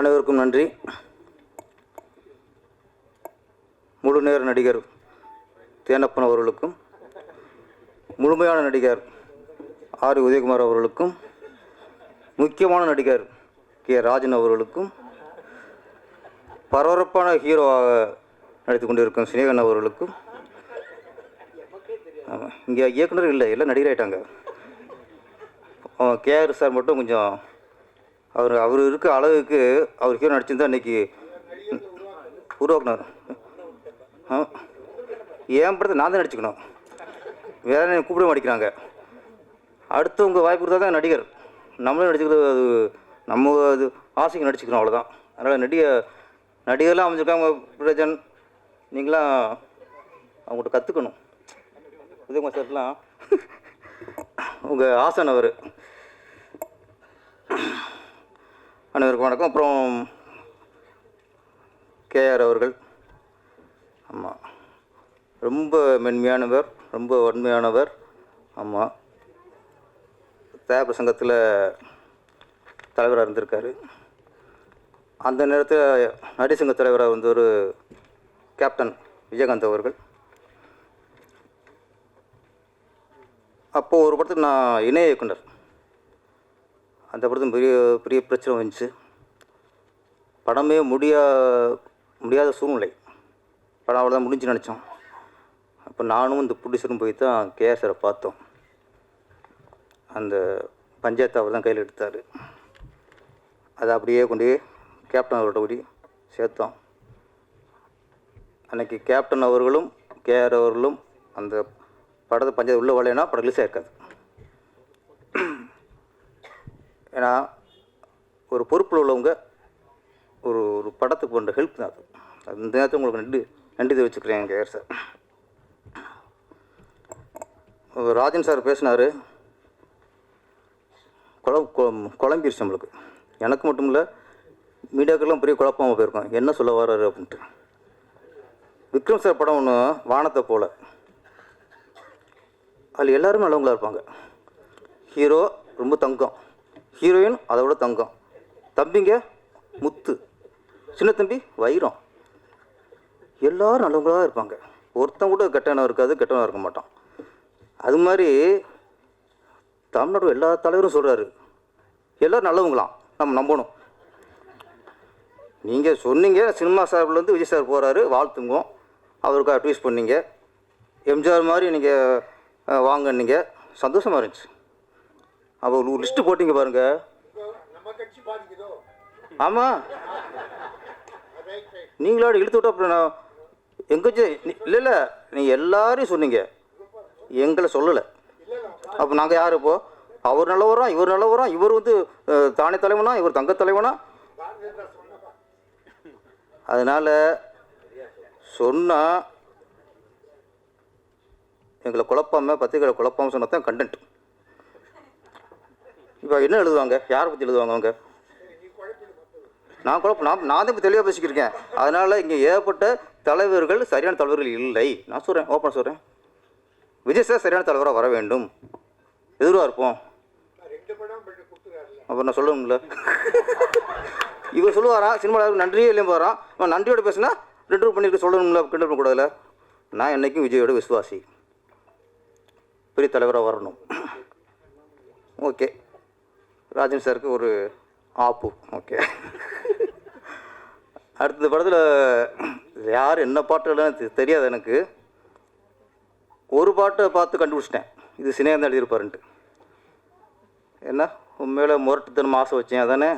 அனைவருக்கும் நன்றி. முழு நேர நடிகர் தேனப்பன் அவர்களுக்கும் முழுமையான நடிகர் ஆர் உதயகுமார் அவர்களுக்கும் முக்கியமான நடிகர் கே ராஜன் அவர்களுக்கும் பரபரப்பான ஹீரோவாக நடித்து கொண்டிருக்கும் சினேகன் அவர்களுக்கும் இங்கே இயக்குனர் இல்லை எல்லாம் நடிகர் ஆயிட்டாங்க கேஆர் சார் மட்டும் கொஞ்சம் அவர் அவர் இருக்க அளவுக்கு அவர் ஹீரோ நடிச்சிருந்தா இன்னைக்கு உருவாக்குனார். ஆ? என் படத்தை நான் தான் நடிச்சுக்கணும். வேற என்ன கூப்பிட மாட்டேங்கிறாங்க. அடுத்தவங்க வாய்ப்பு கொடுத்தா தான் நடிகர். நம்மளும் நடிச்சுக்கிறது அது நம்ம அது ஆசைக்கு நடிச்சுக்கிறோம் அவ்வளோதான் அதனால் நடிக நடிகர்லாம் அமைஞ்சிருக்காங்க பிரஜன். நீங்களாம் அவங்கள்ட்ட கற்றுக்கணும் உதயகுமார் சார்லாம் உங்கள் ஆசன் அவர். அனைவருக்கும் வணக்கம். அப்புறம் கேஆர் அவர்கள். ஆமாம் ரொம்ப மென்மையானவர் ரொம்ப வன்மையானவர். ஆமாம் தேவ சங்கத்தில் தலைவராக இருந்திருக்காரு. அந்த நேரத்தில் நடிசங்க தலைவராக வந்து ஒரு கேப்டன் விஜயகாந்த் அவர்கள். அப்போது ஒரு படத்துக்கு நான் இணை இயக்குனர். அந்த படத்துக்கு பெரிய பெரிய பிரச்சனை வந்துச்சு. படமே முடியா முடியாத சூழ்நிலை. படம் அவ்வளோதான் முடிஞ்சு நினச்சோம். அப்போ நானும் இந்த ப்ரொடியூசரும் போய் தான் கேஎஸ்ஆரை பார்த்தோம். அந்த பஞ்சாயத்து அவர் தான் கையில் எடுத்தார். அதை அப்படியே கொண்டு போய் கேப்டன் அவர்கிட்ட கூடி சேர்த்தோம். அன்றைக்கி கேப்டன் அவர்களும் கேஆர் அவர்களும் அந்த படத்தை பஞ்சாயத்து உள்ளே வரலைன்னா படம் சேர்க்காது ஏன்னா ஒரு பொறுப்பில் உள்ளவங்க ஒரு ஒரு படத்துக்கு பண்ணுற ஹெல்ப் தான் அது. அந்த இந்த நேரத்தில் உங்களுக்கு நன்றி நன்றி தெரிவிச்சுக்கிறேன் கேர் சார். ராஜன் சார் பேசினார் குழ கு- குழம்பிருச்சு நம்மளுக்கு. எனக்கு மட்டும் இல்லை மீடியாக்கெல்லாம் பெரிய குழப்பமாக போயிருக்கோம். என்ன சொல்ல வர்றாரு அப்படின்ட்டு. விக்ரம் சார் படம் ஒன்று வானத்தை போல். அதில் எல்லாரும் நல்லவங்களா இருப்பாங்க. ஹீரோ ரொம்ப தங்கம். ஹீரோயின் அதை விட தங்கம். தம்பிங்க முத்து. சின்ன தம்பி வைரம். எல்லோரும் நல்லவங்களாக இருப்பாங்க. ஒருத்தன் கூட கெட்டவனாக இருக்காது கெட்டவனாக இருக்க மாட்டான். அது மாதிரி தமிழ்நாடு எல்லா தலைவரும் சொல்கிறாரு எல்லோரும் நல்லவங்களாம். நம்ம நம்பணும். நீங்கள் சொன்னீங்க சினிமா சார்பிலேருந்து விஜய் சார் போகிறாரு வாழ்த்துங்க அவருக்கு அட்வைஸ் பண்ணீங்க. எம்ஜிஆர் மாதிரி நீங்கள் வாங்கினீங்க. சந்தோஷமாக இருந்துச்சு. அப்போ ஒரு லிஸ்ட்டு போட்டிங்க பாருங்க. ஆமாம் நீங்களோட இழுத்து விட்டா அப்புறம் நான் இல்லை இல்லை. நீங்கள் எல்லாரையும் சொன்னீங்க. எங்களை சொல்லலை. அப்போ நாங்கள் யார் இப்போ? அவர் நல்லவரா இவர் நல்லவரா? இவர் வந்து தானே தலைவனா? இவர் தங்க தலைவனா? அதனால் சொன்னால் எங்களை குழப்பாமல் பத்திரிக்கையில் குழப்பாமல் சொன்னதான் கண்டென்ட் இப்போ என்ன எழுதுவாங்க? யாரை பற்றி எழுதுவாங்க அவங்க? நான் குழப்பம் நான் நான் தான் இப்போ தெளிவாக பேசிக்கிருக்கேன் அதனால் இங்கே ஏகப்பட்ட தலைவர்கள் சரியான தலைவர்கள் இல்லை. நான் சொல்கிறேன் ஓப்பன் சொல்கிறேன் விஜய் சார் சரியான தலைவராக வர வேண்டும். எதிர்வாக இருப்போம். அப்புறம் நான் சொல்லணும்ல. இவர் சொல்லுவாரா? சினிமாவில் நன்றியே இல்லையும் போகிறான் அவன் நன்றியோட பேசுனா ரெண்டு ரூபா பண்ணிட்டு சொல்லணும்ல கிண்டல் பண்ணக்கூடாதுல நான் என்றைக்கும் விஜயோட விசுவாசி. பெரிய தலைவராக வரணும். ஓகே. ராஜன் சாருக்கு ஒரு ஆப்பு. ஓகே. அடுத்த படத்தில் யார் என்ன பாட்டுலாம் தெரியாது எனக்கு. ஒரு பாட்டை பார்த்து கண்டுபிடிச்சிட்டேன். இது சினேகந்தான் எழுதியிருப்பாருன்ட்டு. என்ன? உண்மையில முரட்டுத்தனம் ஆசை வச்சேன் அதானே?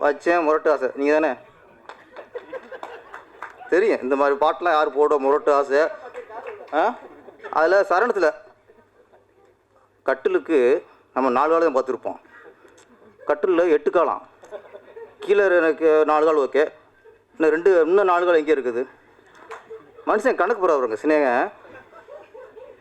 வச்சேன் முரட்டு ஆசை. நீங்கள் தானே தெரியும். இந்த மாதிரி பாட்டெலாம் யார் போட முரட்டு ஆசை? ஆ? அதில் சரணத்தில் கட்டிலுக்கு நம்ம நாலு காலம் தான் பார்த்துருப்போம். கட்டிலில் எட்டு காலம். கீழே எனக்கு நாலு கால் ஓகே. இன்னும் ரெண்டு இன்னும் நாலு கால் எங்கே இருக்குது. மனுஷன் கணக்கு போகிறவருங்க சினேக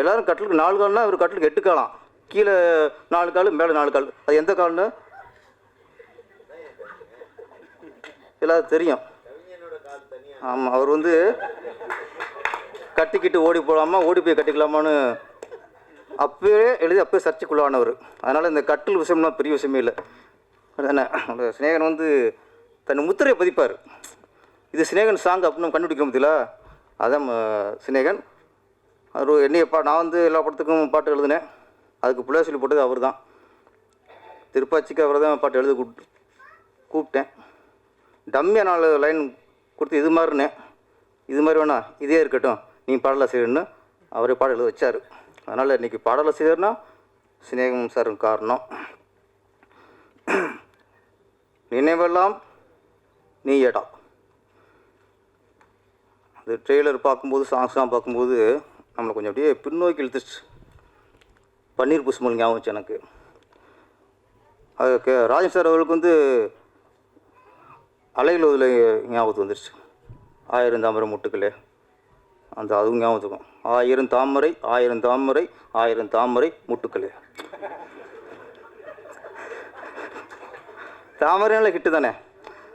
எல்லோரும் கட்டிலுக்கு நாலு கால்னா இவர் கட்டிலுக்கு எட்டு காலம். கீழே நாலு கால் மேலே நாலு கால். அது எந்த கால்னு? எல்லாரும் தெரியும். ஆமாம் அவர் வந்து கட்டிக்கிட்டு ஓடி போகலாமா ஓடி போய் கட்டிக்கலாமான்னு அப்பவே எழுதி அப்பவே சர்ச்சைக்குள்ளானவர். அதனால் இந்த கட்டில் விஷயம்லாம் பெரிய விஷயமே இல்லை. அதானே சிநேகன் வந்து தன் முத்திரையை பதிப்பார். இது சினேகன் சாங் அப்படின்னு கண்டுபிடிக்க முடியல அதான் சிநேகன். சினேகன் அவர் என்னைய பா நான் வந்து எல்லா படத்துக்கும் பாட்டு எழுதினேன். அதுக்கு பிள்ளை சொல்லி போட்டது அவர் தான் திருப்பாச்சிக்கு அவரை தான் பாட்டு எழுத கூப்பிட்டு கூப்பிட்டேன். டம்மியாக நாலு லைன் கொடுத்து இது மாதிரினேன் இது மாதிரி வேணா இதே இருக்கட்டும். நீ பாடலாசிரியர்னு அவரே பாட எழுத வச்சார். அதனால் இன்றைக்கி பாடலாசிரியர்னா சினேகம் சார் காரணம். நினைவெல்லாம் நீ எடா அது ட்ரெய்லர் பார்க்கும்போது சாங்ஸ்லாம் பார்க்கும்போது நம்மளை கொஞ்சம் அப்படியே பின்னோக்கி இழுத்துச்சு பன்னீர் புஷ்மல் ஞாபகம் வச்சு எனக்கு. அது கே ராஜன் சார் அவர்களுக்கு வந்து அலைகள் ஞாபகத்து ஞாபகத்துக்கு வந்துருச்சு. ஆயிரம் தாமரை முட்டுக்களே. அந்த அதுவும் ஞாபகத்துக்கும். ஆயிரம் தாமரை ஆயிரம் தாமரை ஆயிரம் தாமரை முட்டுக்கள். தாமரைனால ஹிட்டு தானே?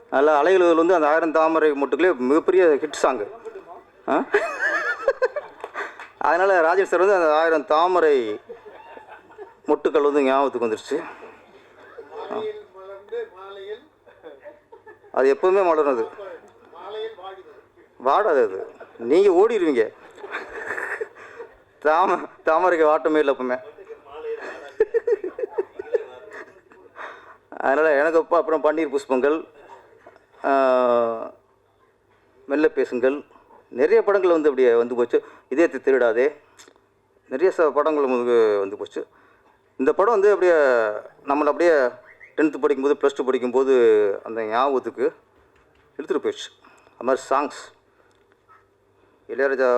நல்லா அலைகள் வந்து அந்த ஆயிரம் தாமரை முட்டுக்களே மிகப்பெரிய ஹிட் சாங்கு ஆ? அதனால் ராஜன் சார் வந்து அந்த ஆயிரம் தாமரை மொட்டுக்கள் வந்து ஞாபகத்துக்கு வந்துருச்சு. அது எப்போவுமே மலரும் அது. வாடாது அது. நீங்கள் ஓடிடுவீங்க தாம தாமரைக்கு வாட்டமே இல்லை எப்பவுமே அதனால் எனக்கு அப்போ அப்புறம் பன்னீர் புஷ்பங்கள் மெல்ல பேசுங்கள். நிறைய படங்கள் வந்து அப்படியே வந்து போச்சு. இதயத்தை திருடாதே. நிறைய ச படங்கள் வந்து வந்து போச்சு. இந்த படம் வந்து அப்படியே நம்மளை அப்படியே டென்த்து படிக்கும்போது ப்ளஸ் டூ படிக்கும்போது அந்த ஞாபகத்துக்கு எடுத்துகிட்டு போயிடுச்சு. அது மாதிரி சாங்ஸ் இளையராஜா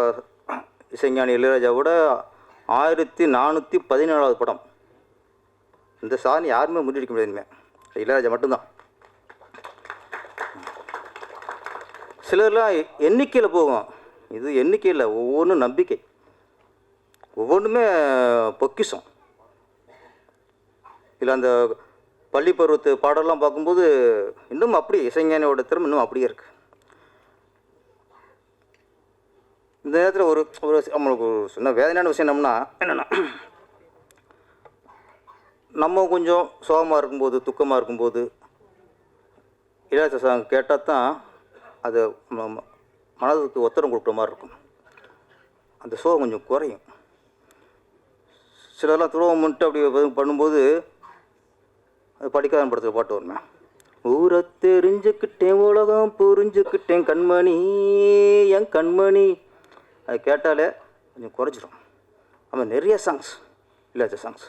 இசைஞானி இளையராஜாவோட ஆயிரத்தி நானூற்றி பதினேழாவது படம். இந்த சாதனை யாருமே முன்னெடுக்க முடியாது இளையராஜா மட்டும்தான். சிலர்லாம் எண்ணிக்கையில் போகும். இது எண்ணிக்கையில் ஒவ்வொன்றும் நம்பிக்கை. ஒவ்வொன்றுமே பொக்கிஷம். இல்லை அந்த பள்ளி பருவத்து பாடலாம் பார்க்கும்போது இன்னும் அப்படி இசைஞானியோட திறமை இன்னும் அப்படியே இருக்குது இந்த நேரத்தில் ஒரு ஒரு நம்மளுக்கு ஒரு சின்ன வேதனையான விஷயம் என்னம்னா என்னென்னா நம்ம கொஞ்சம் சோகமாக இருக்கும்போது துக்கமாக இருக்கும்போது இளையராஜா சாங் கேட்டால் தான் அது ம- மனதுக்கு ஒத்தரம் கொடுக்குற மாதிரி இருக்கும். அந்த சோகம் கொஞ்சம் குறையும். சிலர்லாம் துரோகம் பண்ணிட்டு அப்படி பண்ணும்போது அது படிக்காத படத்தில் பாட்டு வருமே. ஊரை தெரிஞ்சுக்கிட்டேன் உலகம் புரிஞ்சுக்கிட்டேன் கண்மணி என் கண்மணி. அது கேட்டாலே கொஞ்சம் குறைஞ்சிரும். ஆமாம் நிறைய சாங்ஸ் இல்லாத சாங்ஸ்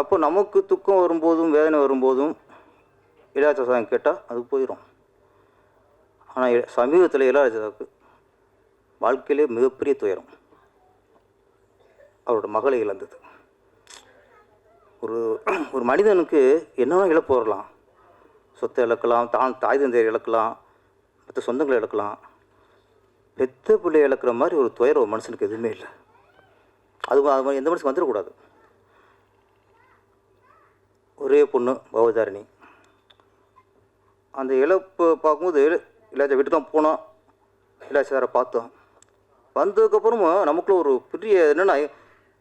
அப்போ நமக்கு துக்கம் வரும்போதும் வேதனை வரும்போதும் இளையராஜா சாங் கேட்டால் அது போயிடும் ஆனால் சமீபத்தில் இளையராஜாவுக்கு வாழ்க்கையிலே மிகப்பெரிய துயரம். அவரோட மகளை இழந்தது. ஒரு ஒரு மனிதனுக்கு என்னென்ன இழப்பு வரலாம் சொத்தை இழக்கலாம் தான் தாய் தந்தையர் இழக்கலாம் மற்ற சொந்தங்களை இழக்கலாம். பெத்த பிள்ளையை இழக்கிற மாதிரி ஒரு துயரம் ஒரு மனுஷனுக்கு எதுவுமே இல்லை. அது அது மாதிரி எந்த மனுஷன் வந்துடக்கூடாது. ஒரே பொண்ணு பவதாரிணி. அந்த இழப்பு பார்க்கும்போது இல்லாச்சா வீட்டு தான் போனோம். இளையராஜா சாரை பார்த்தோம். வந்ததுக்கப்புறமும் நமக்குள்ள ஒரு பெரிய என்னென்னா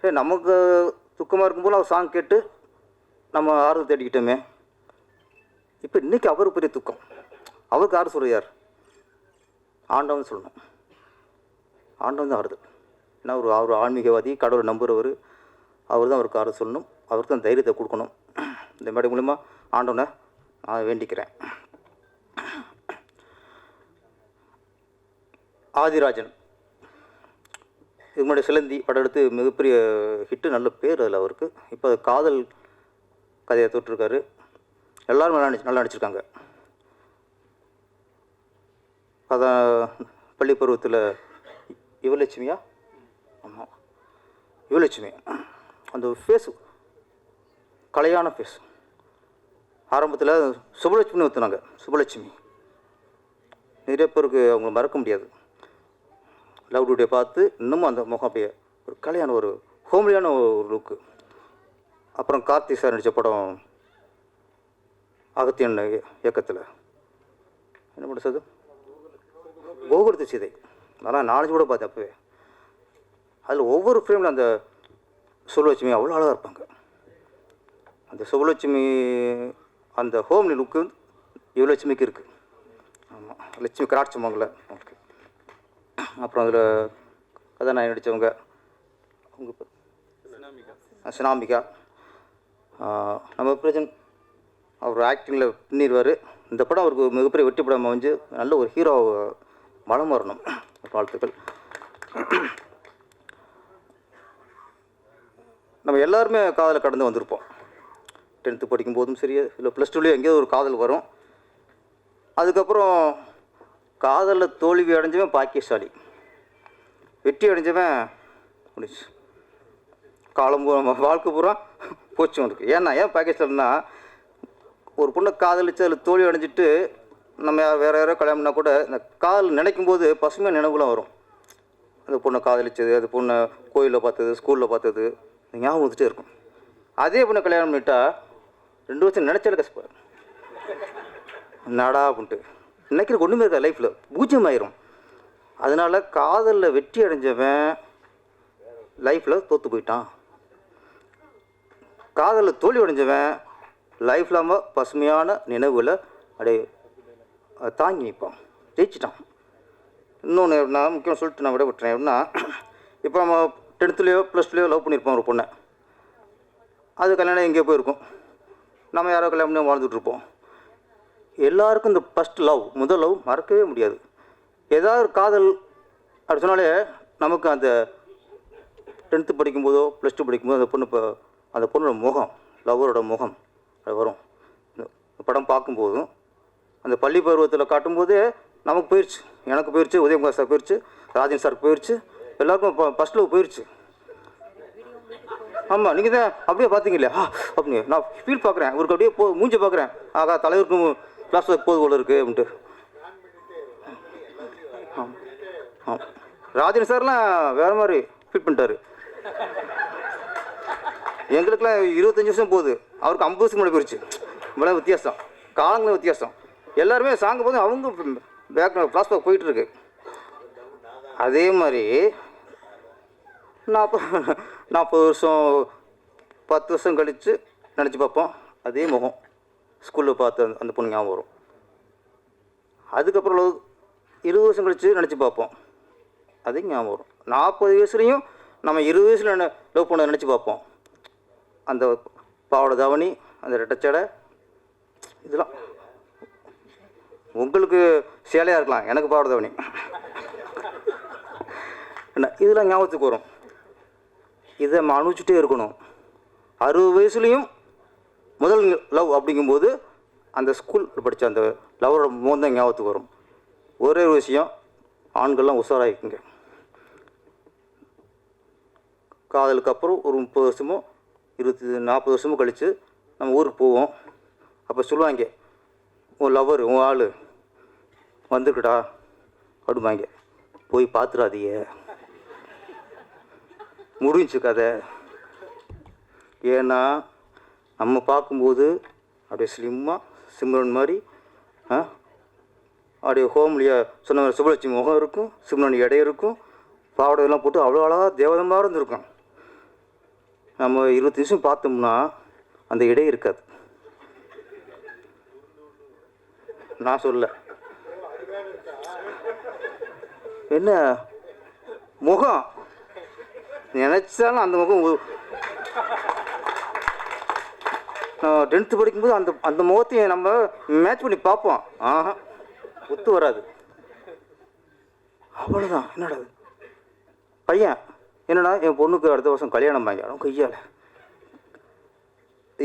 சரி நமக்கு துக்கமாக இருக்கும்போது அவர் சாங் கேட்டு நம்ம ஆறுதல் தேடிக்கிட்டோமே. இப்போ இன்றைக்கி அவர் பெரிய துக்கம். அவருக்கு ஆறு சொல்கிறார் யார்? ஆண்டவன் சொல்லணும். ஆண்டவன் தான் ஆறுதல் ஏன்னா ஒரு அவர் ஆன்மீகவாதி கடவுளை நம்புகிறவர் அவர் தான் அவருக்கு ஆறுதல் சொல்லணும். அவருக்கு தான் தைரியத்தை கொடுக்கணும். இந்த மாதிரி மூலிமா ஆண்டவனை நான் வேண்டிக்கிறேன். ஆதிராஜன். இது முன்னாடி சிலந்தி படம் எடுத்து மிகப்பெரிய ஹிட்டு நல்ல பேர் அதில் அவருக்கு. இப்போ அது காதல் கதையை தொட்டிருக்காரு. எல்லோரும் நல்லா நடிச்சு நல்லா நடிச்சிருக்காங்க. அதான் பள்ளி பருவத்தில் யுவலட்சுமியா? ஆமாம் யுவலட்சுமி. அந்த ஃபேஸ் கலையான ஃபேஸ் ஆரம்பத்தில் சுபலட்சுமி ஊற்றுனாங்க சுபலட்சுமி நிறைய பேருக்கு அவங்கள மறக்க முடியாது. லவ் டுடே பார்த்து இன்னமும் அந்த முகம் அப்படியே ஒரு கலையான ஒரு ஹோம்லியான ஒரு லுக்கு அப்புறம் கார்த்தி சார் நடித்த படம் அகத்தியன் இயக்கத்தில். என்ன பண்ணுறது கோகுலத்து சீதை. அதெல்லாம் நாலேஜ் கூட பார்த்தேன் அப்போவே. அதில் ஒவ்வொரு ஃப்ரேமில் அந்த சுபலட்சுமி அவ்வளோ அழகாக இருப்பாங்க. அந்த சுபலட்சுமி அந்த ஹோம்லி லுக்கு யுவலட்சுமிக்கு இருக்குது ஆமாம் லட்சுமி கராட்சமங்கல ஓகே அப்புறம் அதில் கதாநாயகி நடித்தவங்க அவங்க சினாமிகா. நம்ம பிரஜன் அவர் ஆக்டிங்கில் பின்னிடுவார் இந்த படம் அவருக்கு மிகப்பெரிய வெற்றி படம் அமைஞ்சு நல்ல ஒரு ஹீரோ வளம் வரணும். வாழ்த்துக்கள். நம்ம எல்லாருமே காதலை கடந்து வந்திருப்போம். டென்த்து படிக்கும் போதும் சரி இல்லை ப்ளஸ் டூலேயும் எங்கேயோ ஒரு காதல் வரும். அதுக்கப்புறம் காதலில் தோல்வி அடைஞ்சவன் பாக்கியசாலி. வெற்றி அடைஞ்சவன் முடிச்சு காலம் பூரா வாழ்க்கை பூரா போச்சு அவனுக்கு ஏன்னா ஏன் பாக்கியசாலின்னா ஒரு பொண்ணை காதலிச்சு அதில் தோல்வி அடைஞ்சிட்டு நம்ம யார் வேறு யாரோ கல்யாணம்னா கூட இந்த கால் நினைக்கும் போது பசுமையாக நினைவுலாம் வரும். அந்த பொண்ணை காதலிச்சது அது பொண்ணை கோயிலில் பார்த்தது ஸ்கூலில் பார்த்தது ஞாபகம் வந்துட்டே இருக்கும். அதே பொண்ணை கல்யாணம் பண்ணிட்டா ரெண்டு வருஷம் நினச்சாலே கஷ்டப்படும் நடா அப்படின்ட்டு நினைக்கிற ஒன்றுமே இருக்கா லைஃப்பில் பூஜ்ஜியம் ஆயிரும் அதனால் காதலில் வெற்றி அடைஞ்சவன் லைஃப்பில் தோற்று போயிட்டான். காதலில் தோல்வி அடைஞ்சவன் லைஃப் இல்லாமல் பசுமையான நினைவுகளை அடைய தாங்கி நிற்பான் ஜெயிச்சிட்டான் இன்னொன்று நான் முக்கியம் சொல்லிட்டு நான் விட விட்டுறேன் எப்படின்னா இப்போ நம்ம டென்த்துலேயோ ப்ளஸ்லேயோ லவ் பண்ணியிருப்போம் ஒரு பொண்ணை. அது கல்யாணம் எங்கேயோ போயிருக்கும். நம்ம யாரோ கல்யாணம் பண்ணி வாழ்ந்துட்டுருப்போம் எல்லாருக்கும் இந்த ஃபஸ்ட் லவ் முதல் லவ் மறக்கவே முடியாது. ஏதாவது ஒரு காதல் அப்படி சொன்னாலே நமக்கு அந்த டென்த்து படிக்கும்போதோ ப்ளஸ் டூ படிக்கும்போது அந்த பொண்ணு இப்போ அந்த பொண்ணோட முகம் லவ்வரோட முகம் அது வரும். படம் பார்க்கும்போதும் அந்த பள்ளி பருவத்தில் காட்டும்போதே நமக்கு போயிடுச்சு எனக்கு போயிடுச்சு உதயகுமார் சார் போயிடுச்சு ராஜன் சார் போயிடுச்சு எல்லாருக்கும் இப்போ ஃபஸ்ட் லவ் போயிடுச்சு ஆமாம் நீங்கள் தான் அப்படியே பார்த்தீங்க இல்லையா அப்படிங்க நான் ஃபீல் பார்க்குறேன் இவருக்கு அப்படியே போ மூஞ்சி பார்க்குறேன் ஆகா தலைவருக்கும் கிளாஸ் போது போல இருக்குது அப்படின்ட்டு. ஆமாம் ராஜன் சார்லாம் வேறு மாதிரி ஃபீல் பண்ணிட்டாரு. எங்களுக்குலாம் இருபத்தஞ்சி வருஷம் போகுது. அவருக்கு ஐம்பது வருஷம் முன்னாடி போயிடுச்சு இவ்வளோ வித்தியாசம். காலங்களும் வித்தியாசம். எல்லாருமே சாங்க போது அவங்க பேக் ஃப்ளாஷ்பேக் போயிட்டுருக்கு. அதே மாதிரி நாற்பது நாற்பது வருஷம் பத்து வருஷம் கழித்து நினச்சி பார்ப்போம். அதே முகம். ஸ்கூலில் பார்த்து அந்த- அந்த பொண்ணு ஞாபகம் வரும். அதுக்கப்புறம் லவ் இருபது வருஷம் கழித்து நினச்சி பார்ப்போம். அதே ஞாபகம் வரும். நாற்பது வயசுலேயும் நம்ம இருபது வயசில் லவ் பண்ண நினச்சி பார்ப்போம். அந்த பாவாடை தவணி அந்த ரெட்டச்சடை இதெல்லாம். உங்களுக்கு சேலையாக இருக்கலாம். எனக்கு பாவாடை என்ன இதெல்லாம் ஞாபகத்துக்கு வரும். இதை நம்ம அனுபவிச்சுட்டே இருக்கணும். அறுபது வயசுலேயும் முதல் லவ் அப்படிங்கும்போது அந்த ஸ்கூல் படித்த அந்த லவரோட முகம் ஞாபகத்துக்கு வரும். ஒரே ஒரு விஷயம் ஆண்கள்லாம் உஷாராகிக்குங்க காதலுக்கு அப்புறம் ஒரு முப்பது வருஷமோ இருபத்தி நாற்பது வருஷமோ கழித்து நம்ம ஊருக்கு போவோம். அப்போ சொல்லுவாங்க உன் லவர் உன் ஆள். வந்துருக்குடா அப்படிம்பாங்க. போய் பார்த்துடாதீங்க முடிஞ்சு கதை. ஏன்னா நம்ம பார்க்கும்போது அப்படியே ஸ்லிம்மாக சிம்ரன் மாதிரி அப்படியே ஹோம்லியாக சொன்ன மாதிரி சுபலட்சுமி முகம் இருக்கும் சிம்ரன் எடை இருக்கும் பாவாடையெல்லாம் போட்டு அவ்வளோ அழகாக தேவதமாக இருந்திருக்கும். நம்ம இருபத்தி நிமிஷம் பார்த்தோம்னா அந்த இடை இருக்காது. நான் சொல்ல என்ன? முகம்? நினச்சாலும் அந்த முகம் நான் டென்த்து படிக்கும்போது அந்த அந்த முகத்தையும் நம்ம மேட்ச் பண்ணி பார்ப்போம். ஆஹா ஒத்து வராது. அவ்வளோதான் என்னடா பையன் என்னடா என் பொண்ணுக்கு அடுத்த வருஷம் கல்யாணம் வாங்கி அவன் கையால்.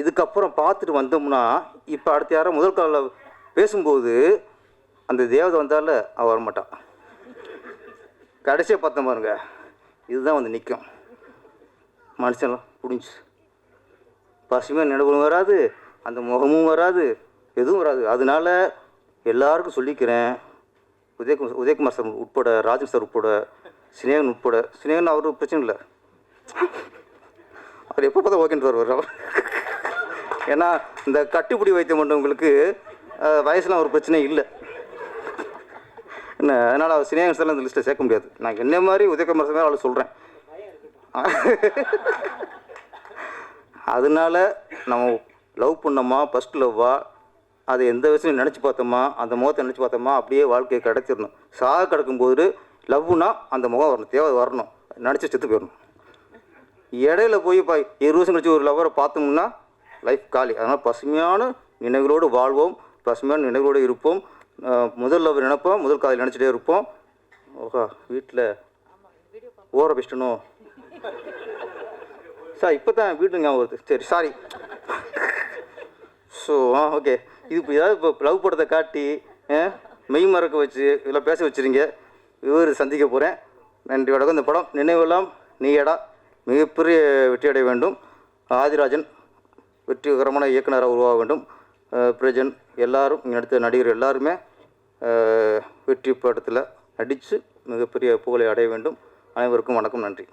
இதுக்கப்புறம் பார்த்துட்டு வந்தோம்னா இப்போ அடுத்த யாரும் முதல் காலில் பேசும்போது அந்த தேவதை வந்தால அவள் வரமாட்டான். கடைசியாக பார்த்தோம் பாருங்க. இதுதான் வந்து நிற்கும் மனுஷன்லாம் புடிஞ்சு. பசுமையாக நினைவும் வராது அந்த முகமும் வராது எதுவும் வராது. அதனால எல்லாருக்கும் சொல்லிக்கிறேன். உதயகுமார் உதயகுமார் சார் உட்பட ராஜன் சார் உட்பட சினேகன் உட்பட சினேகன் அவரு பிரச்சனை இல்லை. அவர் எப்போ பார்த்தா ஓகேன்னு வருவார். அவர் ஏன்னா இந்த கட்டுப்பிடி வைத்தியம் பண்ணுறவங்களுக்கு வயசுலாம் ஒரு பிரச்சனை இல்லை. என்ன அதனால் அவர் சினேகன் சார்லாம் இந்த லிஸ்ட்டில் சேர்க்க முடியாது. நான் என்ன மாதிரி உதயகுமார் சார் அவளை சொல்கிறேன் அதனால நம்ம லவ் பண்ணோமா ஃபஸ்ட் லவ்வா அதை எந்த வயசுலையும் நினச்சி பார்த்தோமா? அந்த முகத்தை நினச்சி பார்த்தோமா? அப்படியே வாழ்க்கையை கிடச்சிடணும் சாக கிடக்கும்போது லவ்னா அந்த முகம் வரணும். தேவை வரணும். நினச்சி செத்து போயிடணும். இடையில போய் இப்போ இருபது வருஷம் கழிச்சு ஒரு லவ்வரை பார்த்தோம்னா லைஃப் காலி. அதனால் பசுமையான நினைவுகளோடு வாழ்வோம். பசுமையான நினைவுகளோடு இருப்போம். முதல் லவ் நினைப்போம் முதல் காதல் நினச்சிட்டே இருப்போம். ஓஹா வீட்டில் ஓர பெஸ்டணும் சார் இப்போ தான் வீட்டு ஞாபகம் வருது. சரி சாரி ஸோ ஆ ஓகே இது இப்போ ஏதாவது இப்போ லவ் படத்தை காட்டி மெய் மறக்க வச்சு இதெல்லாம் பேச வச்சுருங்க. இவர் சந்திக்க போகிறேன் நன்றி வணக்கம். இந்த படம் நினைவெல்லாம் நீயடா. மிகப்பெரிய வெற்றியடைய வேண்டும். ஆதிராஜன் வெற்றிகரமான இயக்குனராக உருவாக வேண்டும். பிரஜன் எல்லாரும் நடித்த நடிகர் எல்லாருமே வெற்றி படத்தில் நடித்து மிகப்பெரிய புகழை அடைய வேண்டும். அனைவருக்கும் வணக்கம் நன்றி.